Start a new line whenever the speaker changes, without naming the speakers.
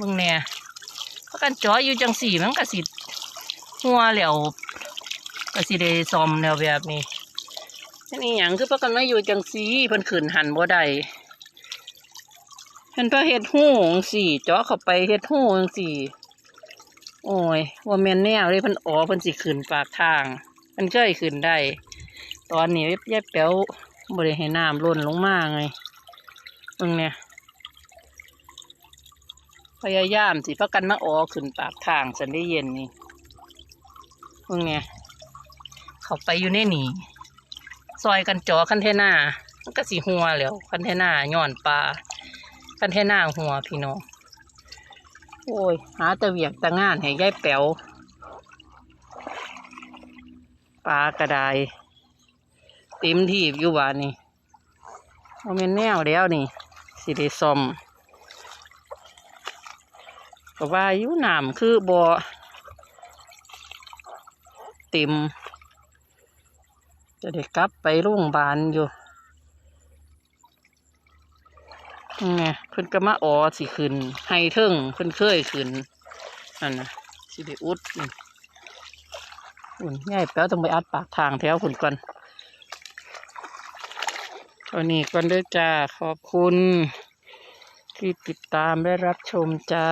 มึงเนี่ยพราะกันจ่ออยู่จังสี่มันก็สิหัวแล้วก็สิได้ซอมแล้วแบบนี้นี่หยังคือพราะกันมาอยู่จังสี่เพิ่นขึ้นหันบ่ได้เพิ่นพาเฮ็ดหูจังสี่จ่อเข้าไปเฮ็ดหูจังสี่ โอ้ยว่าแมนแนวเลยเพิ่นอ๋อเพิ่นสิขึ้นปากทางเพิ่นเคยขึ้นได้ ตอนนี้ยายแป๋วบ่ได้ให้น้ำล้นลงมาไงเบิ่งเนี่ย พยายามสิพักกันมาอ๋อขึ้นปากทางสันได้เย็นนี่เบิ่งเนี่ยเขาไปอยู่ในนี่ซอยกันจอคันเทน่ามันก็สีหัวแล้วคันเทน่าย้อนปลาคันเทน่าหัวพี่น้องโอ้ย หาตะเวียกตะงานให้ยายแป๋วปลากระไดเต็มที่อยู่บ้านนี่เอาเป็นแนวแล้วนี่สิได้ซ่อม ก็ว่าอยู่น้ำคือบ่อเต็ม จะได้กลับไปโรงพยาบาลอยู่ไงเพิ่นก็มาอ๋อสิขึ้นให้เทิงเพิ่นเคยขึ้นนั่นนะสิได้อุดอุ่นง่ายแป๊วต้องไปอัดปากทางแถวคุณก่อนตอนนี้ก่อนด้อจ้า ขอบคุณที่ติดตามและรับชมจ้า